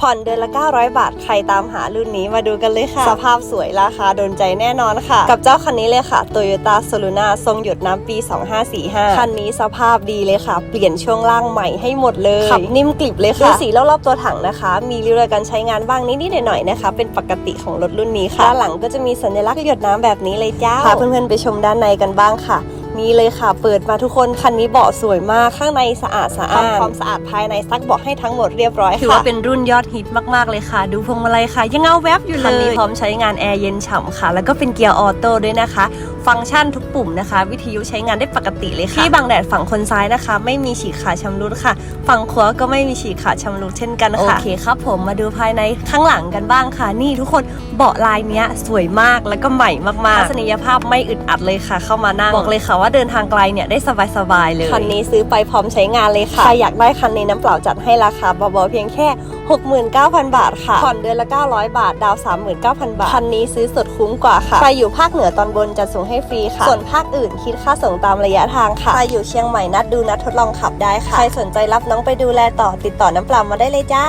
ผ่อนเดือนละ 900 บาท ใครตามหารุ่นนี้มาดูกันเลยค่ะ สภาพสวยราคาโดนใจแน่นอนค่ะ กับเจ้าคันนี้เลยค่ะ Toyota s o l u n a ทรงหยดน้ำปี 2545 คันนี้สภาพดีเลยค่ะ เปลี่ยนช่วงล่างใหม่ให้หมดเลย ขับนิ่มกลิบเลยค่ะดูสีรอบๆตัวถังนะคะ มีริ้วรอยการใช้งานบ้างนิดๆหน่อยๆนะคะ เป็นปกติของรถรุ่นนี้ค่ะด้านหลังก็จะมีสัญลักษณ์หยดน้ำแบบนี้เลยจ้าพาเพื่อนๆไปชมด้านในกันบ้างค่ะ นี่เลยค่ะ เปิดมาทุกคนคันนี้เบาะสวยมากข้างในสะอาดสะอาดทำความสะอาดภายในซักเบาะให้ทั้งหมดเรียบร้อยค่ะถือว่าเป็นรุ่นยอดฮิตมากๆเลยค่ะ ดูพวงมาลัยค่ะ ยังเงาแวบอยู่เลยคันนี้พร้อมใช้งานแอร์เย็นฉ่ำค่ะ แล้วก็เป็นเกียร์ออโต้ด้วยนะคะ ฟังก์ชันทุกปุ่มนะคะ วิทยุใช้งานได้ปกติเลยค่ะที่บังแดดฝั่งคนซ้ายนะคะ ไม่มีฉีกขาดชำรุดค่ะ ฝั่งขวาก็ไม่มีฉีกขาดชำรุดเช่นกันค่ะโอเคครับผมมาดูภายในข้างหลังกันบ้างค่ะ นี่ทุกคนเบาะลายเนี้ยสวยมากแล้วก็ใหม่มากๆทัศนียภาพไม่อึดอัดเลยค่ะ เข้ามานั่งบอกเลยค่ะว่าเดินทางไกลเนี่ยได้สบายๆเลยคันนี้ซื้อไปพร้อมใช้งานเลยค่ะ ใครอยากได้คันนี้น้ำเปล่าจัดให้ราคาเบาๆเพียงแค่ 69,000 บาทค่ะผ่อนเดือนละ 900 บาท ดาว 39,000 บาท คันนี้ซื้อสดคุ้มกว่าค่ะใครอยู่ภาคเหนือตอนบนจะส่งให้ฟรีค่ะ ส่วนภาคอื่นคิดค่าส่งตามระยะทางค่ะใครอยู่เชียงใหม่นัดดูนัดทดลองขับได้ค่ะใครสนใจรับน้องไปดูแลต่อติดต่อน้ำเปล่ามาได้เลยจ้า